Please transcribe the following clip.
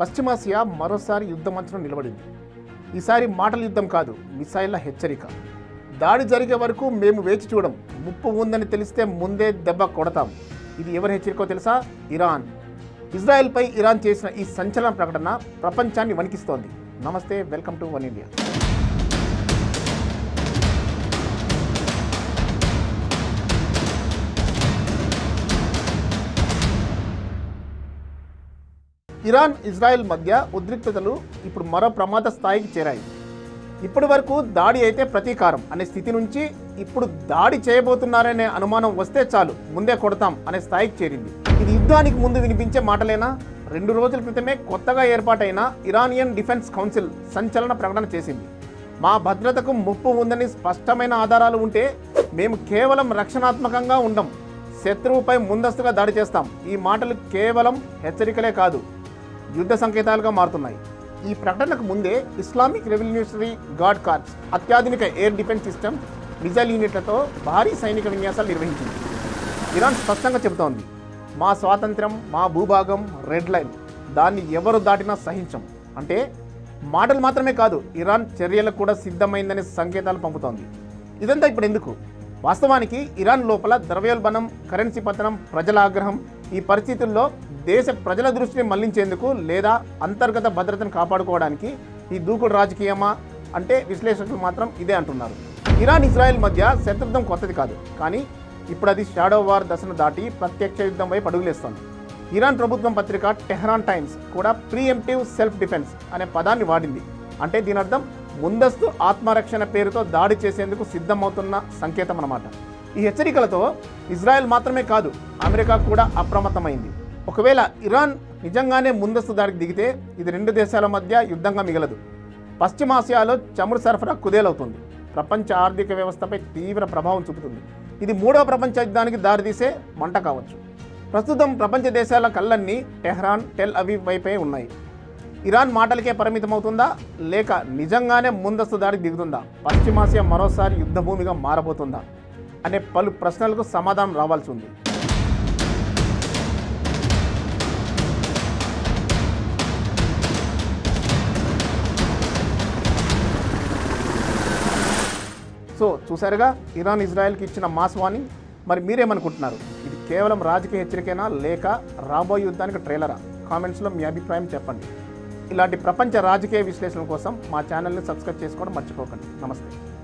పశ్చిమాసియా మరోసారి యుద్ధ మంచం నిలబడింది. ఈసారి మాటల యుద్ధం కాదు మిసైళ్ళ హెచ్చరిక. దాడి జరిగే వరకు మేము వేచి చూడం. ముప్పు ఉందని తెలిస్తే ముందే దెబ్బ కొడతాం. ఇది ఎవరి హెచ్చరికో తెలుసా? ఇరాన్. ఇజ్రాయెల్పై ఇరాన్ చేసిన ఈ సంచలన ప్రకటన ప్రపంచాన్ని వణికిస్తోంది. నమస్తే welcome to One India. Iran Israel మధ్య ఉద్రిక్తతలు ఇప్పుడు మరో ప్రమాద స్థాయికి చేరాయి. ఇప్పటి వరకు దాడి అయితే ప్రతీకారం అనే స్థితి నుంచి ఇప్పుడు దాడి చేయబోతున్నారనే అనుమానం వస్తే చాలు ముందే కొడతాం అనే స్థాయికి చేరింది. ఇది యుద్ధానికి ముందు వినిపించే మాటలేనా? రెండు రోజుల క్రితమే కొత్తగా ఏర్పాటైన ఇరానియన్ డిఫెన్స్ కౌన్సిల్ సంచలన ప్రకటన చేసింది. మా భద్రతకు ముప్పు ఉందని స్పష్టమైన ఆధారాలు ఉంటే మేము కేవలం రక్షణాత్మకంగా ఉండం శత్రువుపై ముందస్తుగా దాడి చేస్తాం. ఈ మాటలు కేవలం హెచ్చరికలే కాదు యుద్ధ సంకేతాలుగా మారుతున్నాయి. ఈ ప్రకటనకు ముందే ఇస్లామిక్ రెవల్యూషనరీ గార్డ్ కార్ప్స్ అత్యాధునిక ఎయిర్ డిఫెన్స్ సిస్టమ్ మిజైల్ యూనిట్లతో భారీ సైనిక విన్యాసాలు నిర్వహించింది. ఇరాన్ స్పష్టంగా చెబుతోంది మా స్వాతంత్ర్యం మా భూభాగం రెడ్ లైన్. దాన్ని ఎవరు దాటినా సహించం. అంటే మాటలు మాత్రమే కాదు ఇరాన్ చర్యలకు కూడా సిద్ధమైందనే సంకేతాలు పంపుతోంది. ఇదంతా ఇప్పుడు ఎందుకు? వాస్తవానికి ఇరాన్ లోపల ద్రవ్యోల్బణం కరెన్సీ పతనం ప్రజల ఆగ్రహం ఈ పరిస్థితుల్లో దేశ ప్రజల దృష్టిని మళ్ళించేందుకు లేదా అంతర్గత భద్రతను కాపాడుకోవడానికి ఈ దూకుడు రాజకీయమా అంటే విశ్లేషకులు మాత్రం ఇదే అంటున్నారు. ఇరాన్ ఇజ్రాయెల్ మధ్య శత్రుత్వం కొత్తది కాదు. కానీ ఇప్పుడు అది షాడో వార్ దశను దాటి ప్రత్యక్ష యుద్ధం వైపు అడుగులేస్తోంది. ఇరాన్ ప్రభుత్వం పత్రిక టెహ్రాన్ టైమ్స్ కూడా ప్రీఎంటివ్ సెల్ఫ్ డిఫెన్స్ అనే పదాన్ని వాడింది. అంటే దీని అర్థం ముందస్తు ఆత్మరక్షణ పేరుతో దాడి చేసేందుకు సిద్ధమవుతున్న సంకేతం అన్నమాట. ఈ హెచ్చరికలతో ఇజ్రాయెల్ మాత్రమే కాదు అమెరికా కూడా అప్రమత్తమైంది. ఒకవేళ ఇరాన్ నిజంగానే ముందస్తు దాడికి దిగితే ఇది రెండు దేశాల మధ్య యుద్ధంగా మిగలదు. పశ్చిమాసియాలో చమురు సరఫరా కుదేలవుతుంది. ప్రపంచ ఆర్థిక వ్యవస్థపై తీవ్ర ప్రభావం చూపుతుంది. ఇది మూడవ ప్రపంచ యుద్ధానికి దారితీసే మంట కావచ్చు. ప్రస్తుతం ప్రపంచ దేశాల కళ్ళన్నీ టెహ్రాన్ టెల్ అవీవ్ వైపే ఉన్నాయి. ఇరాన్ మాటలకే పరిమితమవుతుందా? లేక నిజంగానే ముందస్తు దాడికి దిగుతుందా? పశ్చిమాసియా మరోసారి యుద్ధభూమిగా మారబోతుందా? అనే పలు ప్రశ్నలకు సమాధానం రావాల్సి ఉంది. సో చూసారుగా ఇరాన్ ఇజ్రాయెల్కి ఇచ్చిన మాస్ వార్నింగ్ మరి మీరేమనుకుంటున్నారు? ఇది కేవలం రాజకీయ హెచ్చరికేనా లేక రాబోయే యుద్ధానికి ట్రైలరా? కామెంట్స్లో మీ అభిప్రాయం చెప్పండి. ఇలాంటి ప్రపంచ రాజకీయ విశ్లేషణ కోసం మా ఛానల్ని సబ్స్క్రైబ్ చేసుకోవడం మర్చిపోకండి. నమస్తే.